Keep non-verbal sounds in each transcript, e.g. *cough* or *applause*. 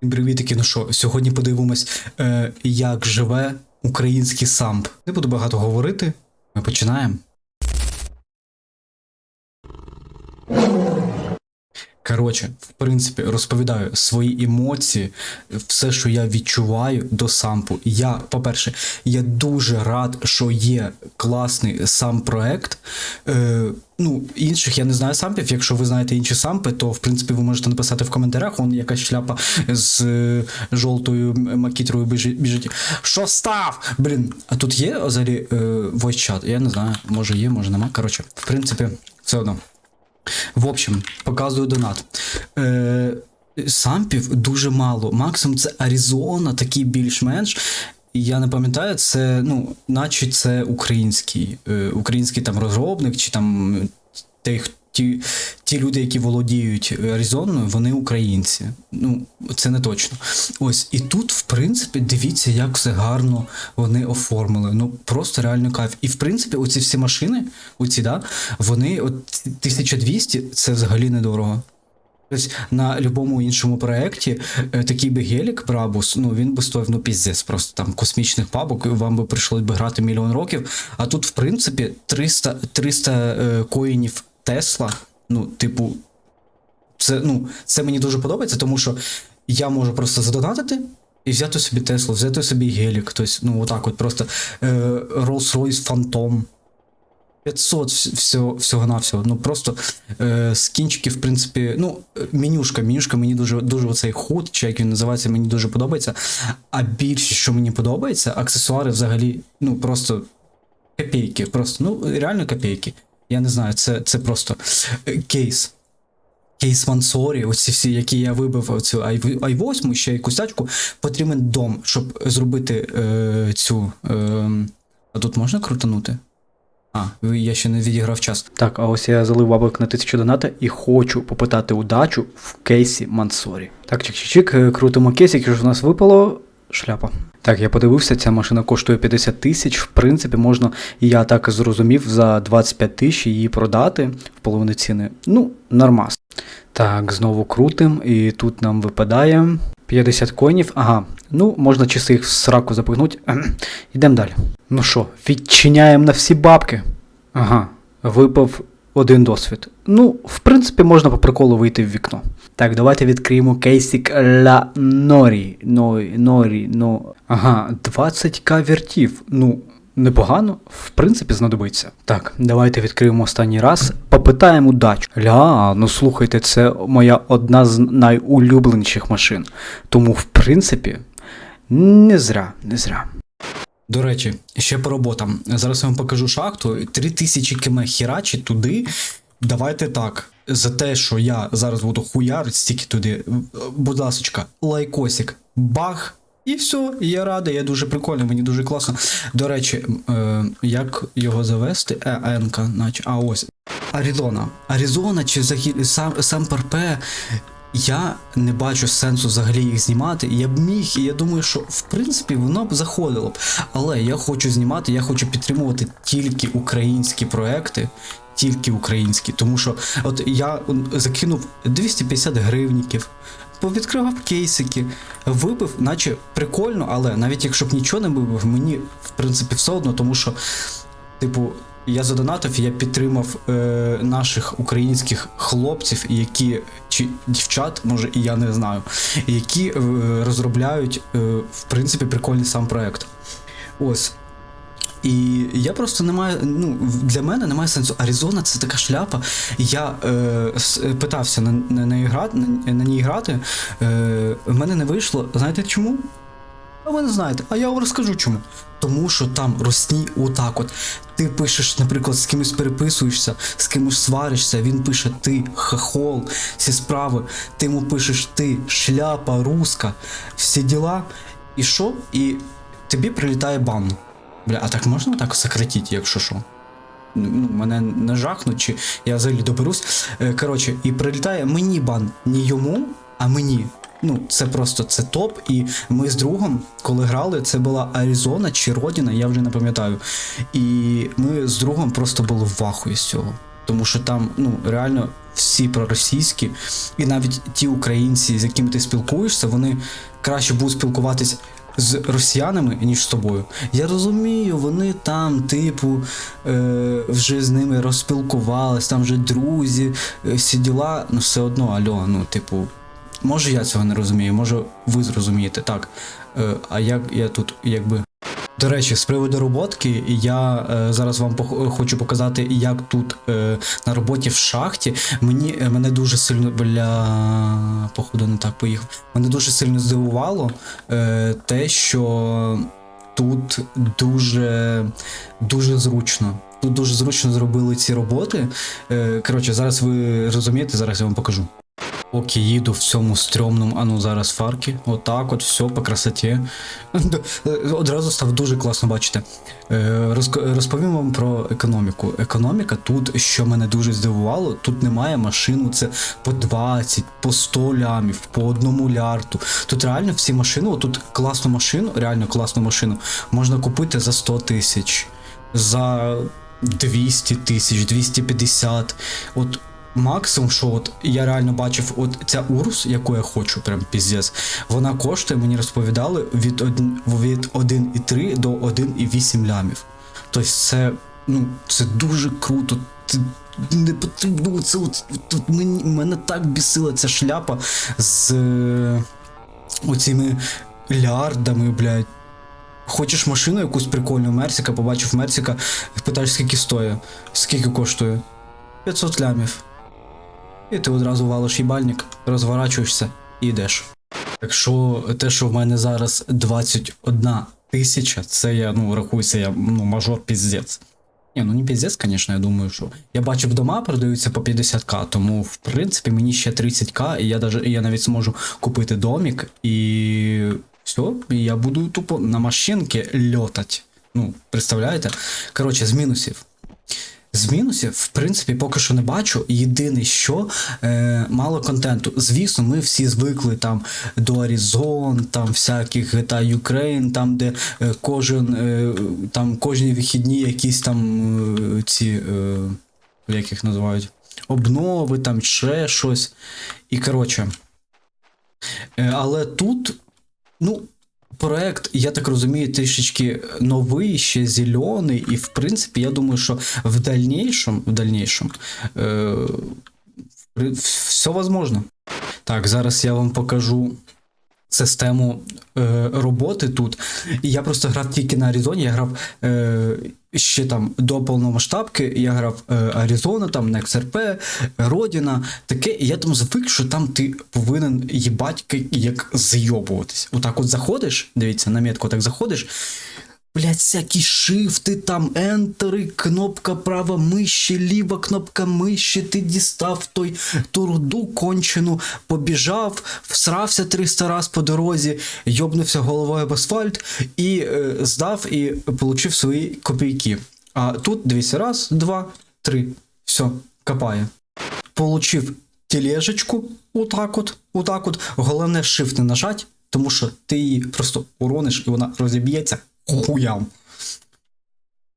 Привітики, ну що, сьогодні подивимось, е, як живе український самп. Не буду багато говорити. Ми починаємо. Коротше, в принципі, розповідаю свої емоції, все, що я відчуваю до сампу. Я, по-перше, я дуже рад, що є класний сам проект. Е, ну, інших я не знаю сампів. Якщо ви знаєте інші сампи, то в принципі ви можете написати в коментарях. Вон якась шляпа з е, жовтою макітрою біжить. Що став? Блін, а тут є взагалі е, voice chat? Я не знаю, може є, може нема. Коротше, в принципі, все одно. В общем, показую донат. Е, сампів дуже мало. Максимум це Аризона, такий більш-менш. Я не пам'ятаю, це, ну, наче це український, е, український там розробник, чи там ті, ті, ті люди, які володіють Аризоною, вони українці. Ну, це не точно. Ось, і тут, в принципі, дивіться, як все гарно вони оформили. Ну, просто реально кайф. І в принципі, оці всі машини, оці, да, вони от 1200 це взагалі недорого. Тобто на будь-якому іншому проєкті е, такий би гелік Брабус, ну він би стоїв ну піздець, просто там космічних пабок, вам би прийшлось би грати мільйон років. А тут, в принципі, 300, 300 е, коїнів Тесла, ну, типу, це, ну, це мені дуже подобається, тому що я можу просто задонатити. І взяти собі Теслу, взяти собі гелік, тобто, ну, отак от просто е, Rolls-Royce Phantom. 500 всього, всього на всього. Ну просто е, скінчики, в принципі, ну, менюшка, менюшка мені дуже дуже оцей худ, чи як він називається, мені дуже подобається. А більше, що мені подобається, аксесуари взагалі, ну просто копійки. Просто, ну, реально копійки. Я не знаю, це це просто Е, кейс. Кейс Мансорі, оці всі, які я вибив оцю i8, ще якусь тачку, потрібен дом, щоб зробити е, цю. Е, а тут можна крутанути? А, я ще не відіграв час. Так, а ось я залив бабок на тисячу доната і хочу попитати удачу в кейсі Мансорі. Так, чик-чик-чик, е, крутимо кейсик, що ж у нас випало. Шляпа. Так, я подивився, ця машина коштує 50 тисяч. В принципі, можна, я так зрозумів, за 25 тисяч її продати в половину ціни. Ну, нормас. Так, знову крутим, і тут нам випадає 50 коїнів. Ага, ну можна чисто їх в сраку запихнути. Йдемо *clears throat* далі. Ну що, відчиняємо на всі бабки. Ага, випав один досвід. Ну, в принципі, можна по приколу вийти в вікно. Так, давайте відкриємо кейсик Ла Норі. Норі, Норі, но. Ага, 20к вертів. Ну, непогано, в принципі, знадобиться. Так, давайте відкриємо останній раз. Попитаємо удачу. Ля, ну слухайте, це моя одна з найулюбленіших машин. Тому, в принципі, не зря, не зря. До речі, ще по роботам. Зараз я вам покажу шахту. 3000 км херачить туди. Давайте так. За те, що я зараз буду хуярити стільки туди. Будь ласочка, лайкосик, бах. І все, я радий, я дуже прикольний, мені дуже класно. До речі, е, як його завести? Е, Енка, наче. А ось. Аризона. Аризона чи взагалі сам, сам ПРП. Я не бачу сенсу взагалі їх знімати. Я б міг, і я думаю, що в принципі воно б заходило б. Але я хочу знімати, я хочу підтримувати тільки українські проекти, тільки українські. Тому що от я закинув 250 гривніків, повідкривав кейсики, вибив, наче прикольно, але навіть якщо б нічого не вибив, мені в принципі все одно, тому що, типу. Я задонатив, я підтримав е, наших українських хлопців, які чи дівчат, може і я не знаю, які е, розробляють е, в принципі прикольний сам проект. Ось. І я просто не маю, ну, для мене немає сенсу. Аризона це така шляпа. Я е, питався на, на, грати, на, на ній грати. Е, в мене не вийшло. Знаєте чому? А ви не знаєте, а я вам розкажу чому. Тому що там росні отак от. Ти пишеш, наприклад, з кимось переписуєшся, з кимось сваришся, він пише ти, хахол, всі справи, ти йому пишеш ти, шляпа, руска, всі діла. І що? І тобі прилітає бан. Бля, а так можна так сократити, якщо що? Ну, мене не жахнуть, чи я взагалі доберусь. Е, Коротше, і прилітає мені бан, не йому, а мені. Ну, це просто це топ. І ми з другом, коли грали, це була Аризона чи Родіна, я вже не пам'ятаю. І ми з другом просто були в вахуї з цього. Тому що там, ну, реально всі проросійські, і навіть ті українці, з якими ти спілкуєшся, вони краще будуть спілкуватись з росіянами, ніж з тобою. Я розумію, вони там, типу, е, вже з ними розпілкувались, там вже друзі, е, всі діла, ну все одно, альо, ну, типу, може я цього не розумію, може ви зрозумієте. Так. Е, а як я тут якби. До речі, з приводу роботки, я е, зараз вам пох- хочу показати, як тут е, на роботі в шахті. Мені е, мене дуже сильно бля, походу не так поїхав. Мене дуже сильно здивувало е, те, що тут дуже, дуже зручно. Тут дуже зручно зробили ці роботи. Е, коротше, зараз ви розумієте, зараз я вам покажу. Поки їду в цьому стрьомному, а ну зараз фарки. Отак, от все по красоті. Е, Одразу став дуже класно бачити. Е, Розповім вам про економіку. Економіка тут, що мене дуже здивувало, тут немає машин, це по 20, по 100 лямів, по одному лярту. Тут реально всі машини, тут класну машину, реально класну машину, можна купити за 100 тисяч, за 200 тисяч, 250. От максимум, що от я реально бачив, от ця Урус, яку я хочу, прям піздець, вона коштує, мені розповідали, від, від 1,3 до 1,8 лямів. Тобто це, ну, це дуже круто. Ти не потрібно це от, тут мені мене так бісила ця шляпа з е, оціми лярдами, блядь. Хочеш машину якусь прикольну Мерсіка, побачив Мерсіка, питаєш, скільки стоїть, скільки коштує? 500 лямів. І ти одразу валиш їбальник, розворачуєшся і йдеш. Так що те, що в мене зараз 21 тисяча, це я, ну, рахуюся, я ну, мажор піздець. Ні, ну не піздець, звісно, я думаю, що. Я бачив, дома продаються по 50к, тому в принципі мені ще 30к, і я даже, я навіть зможу купити домик, і все, і я буду тупо на машинки льотать. Ну, представляєте? Коротше, з мінусів. З мінусів, в принципі, поки що не бачу. Єдине, що е, мало контенту. Звісно, ми всі звикли там до Horizon, там всяких GTA Ukraine, там, де е, кожен е, там кожні вихідні якісь там е, ці, е, як їх називають, обнови, там ще щось. І коротше. Е, але тут, ну, проект, я так розумію, трішечки новий, ще зелений, і в принципі, я думаю, що в дальнішому, в дальнішому е, все возможно. Так, зараз я вам покажу систему е, роботи тут. І я просто грав тільки на Аризоні, я грав е, ще там до повномасштабки, я грав е, Аризона, там XRP, Родіна, таке, і я там звик, що там ти повинен їбать як зйобуватись. Отак от заходиш, дивіться, на метку так заходиш. Блять, всякі шифти, там ентери, кнопка права миші, ліва кнопка миші, ти дістав той ту руду кончену, побіжав, всрався 300 раз по дорозі, йобнувся головою об асфальт і е, здав і получив свої копійки. А тут дивіться, раз, два, три. Все, копає. Получив тележечку, отак от, отак от. Головне shift не нажать, тому що ти її просто урониш і вона розіб'ється хуям.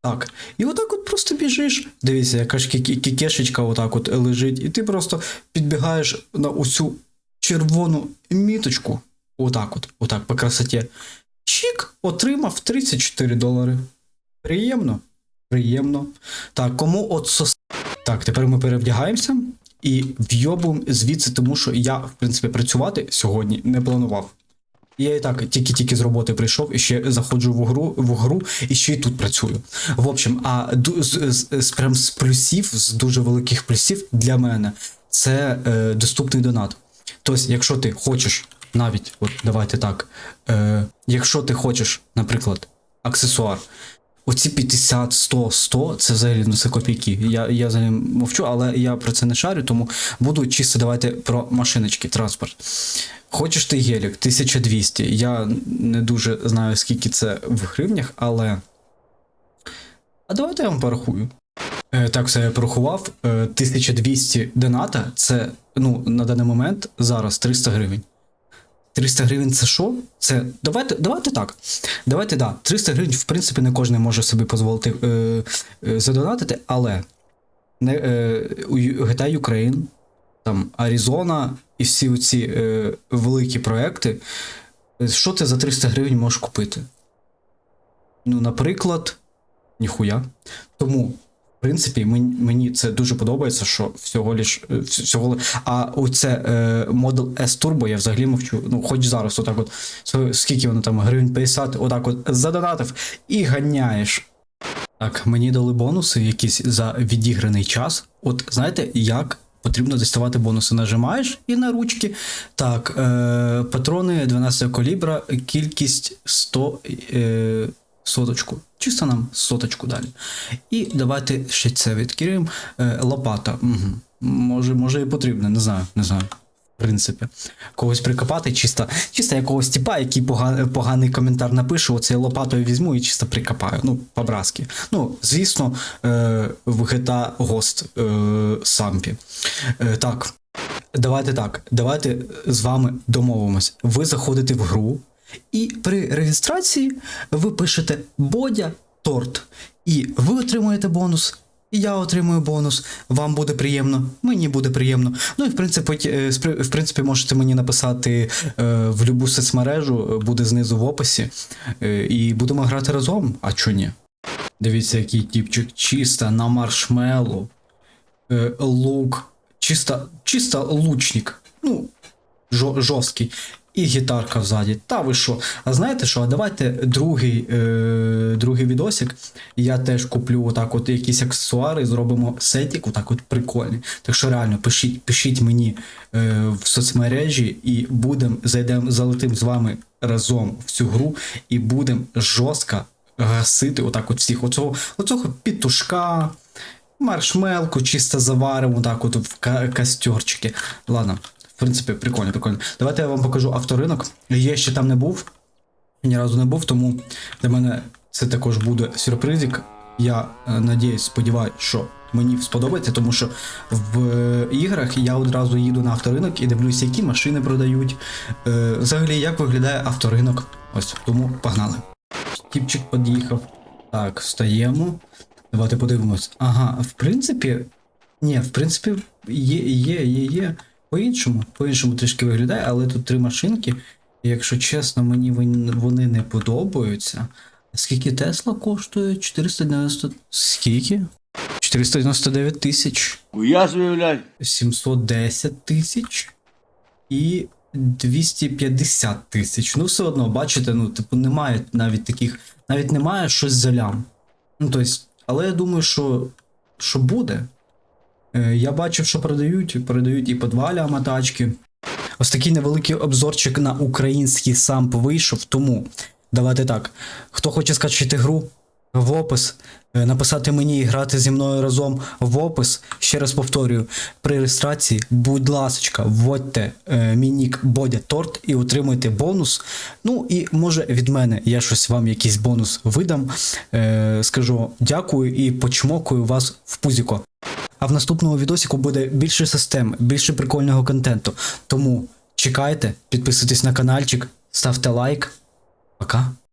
Так. І отак от просто біжиш. Дивіться, яка ж кі- кі- отак от лежить, і ти просто підбігаєш на усю червону міточку. Отак от, отак, по красоті. Чік, отримав 34 долари. Приємно. Приємно. Так, кому от сос... Так, тепер ми перевдягаємося і вйобуємо звідси, тому що я, в принципі, працювати сьогодні не планував. Я і так тільки-тільки з роботи прийшов і ще заходжу в гру, в гру і ще й тут працюю. В общем, а з, з, з, прям з плюсів, з дуже великих плюсів для мене це е, доступний донат. Тобто, якщо ти хочеш навіть, от давайте так, е, якщо ти хочеш, наприклад, аксесуар, оці 50, 100, 100 це взагалі ну, це копійки. Я, я взагалі мовчу, але я про це не шарю, тому буду чисто давайте про машиночки, транспорт. Хочеш ти гелік 1200. Я не дуже знаю, скільки це в гривнях, але. А давайте я вам порахую. Е, так, все я порахував. Е, 1200 доната це ну, на даний момент зараз 300 гривень. 300 гривень це що? Це. Давайте, давайте так. Давайте да. 300 гривень, в принципі, не кожен може собі дозволити е, е, задонатити, але не, е, у GTA Ukraine там Аризона і всі ці е, великі проекти, е, що ти за 300 гривень можеш купити? Ну, наприклад, ніхуя. Тому, принципі, мені, мені це дуже подобається, що всього лиш. е, Всього, а оце е, Model S Turbo я взагалі мовчу. Ну, хоч зараз, отак от, скільки воно там, гривень 50, отак от задонатив і ганяєш. Так, мені дали бонуси якісь за відіграний час. От знаєте, як потрібно діставати бонуси? Нажимаєш і на ручки. Так, е, патрони 12 калібра, кількість 100 е, соточку. Чисто нам соточку далі. І давайте ще це відкриємо. Е, лопата. Угу. Може, може і потрібно, не знаю, не знаю. В принципі, когось прикопати, чисто, чисто якогось типа, який поганий, поганий коментар напише, оце лопатою візьму і чисто прикопаю. Ну, по-бразки. Ну, звісно, е, в GTA Ghost е, Сампі. Е, так, давайте так. Давайте з вами домовимось. Ви заходите в гру, і при реєстрації ви пишете Бодя торт. І ви отримуєте бонус. І я отримую бонус, вам буде приємно, мені буде приємно. Ну і в принципі, е, в принципі, можете мені написати е, в любу соцмережу, е, буде знизу в описі. І будемо грати разом. А чо ні? Дивіться, який тіпчик чисто на маршмеллоу. Е, лук, чисто, чисто лучник. Ну, жорсткий. І гітарка взаді. Та ви що? А знаєте що? А давайте другий, е, другий відосик. Я теж куплю отак от якісь аксесуари, зробимо сетік, отак от прикольний. Так що реально пишіть, пишіть мені е, в соцмережі і зайдемо, залетим з вами разом в цю гру і будемо жорстко гасити отак от всіх. Оцього, оцього пітушка, маршмелку чисто заваримо так от в ка-. Ладно, принципі, прикольно, прикольно. Давайте я вам покажу авторинок. Я ще там не був, ні разу не був, тому для мене це також буде сюрпризик. Я е, надіюсь, сподіваюся, що мені сподобається, тому що в е, іграх я одразу їду на авторинок і дивлюся, які машини продають. Е, взагалі, як виглядає авторинок. Ось, тому погнали. Тіпчик під'їхав. Так, встаємо. Давайте подивимось. Ага, в принципі. Ні, в принципі, є, є, є, є. По-іншому, по-іншому трішки виглядає, але тут три машинки. І якщо чесно, мені вони не подобаються. Скільки Тесла коштує? 490. Скільки? 499 тисяч. Я виявляю. 710 тисяч і 250 тисяч. Ну, все одно, бачите, ну, типу, немає навіть таких, навіть немає щось за лям. Ну, тобто, але я думаю, що, що буде. Е, я бачив, що продають, продають і по 2 ляма тачки. Ось такий невеликий обзорчик на український самп вийшов, тому давайте так. Хто хоче скачати гру, в опис, е, написати мені і грати зі мною разом в опис. Ще раз повторюю, при реєстрації, будь ласочка, вводьте е, мій нік Бодя Торт і отримуйте бонус. Ну і може від мене я щось вам якийсь бонус видам. Е, скажу дякую і почмокую вас в пузіко. А в наступному відосіку буде більше систем, більше прикольного контенту. Тому чекайте, підписуйтесь на каналчик, ставте лайк. Пока.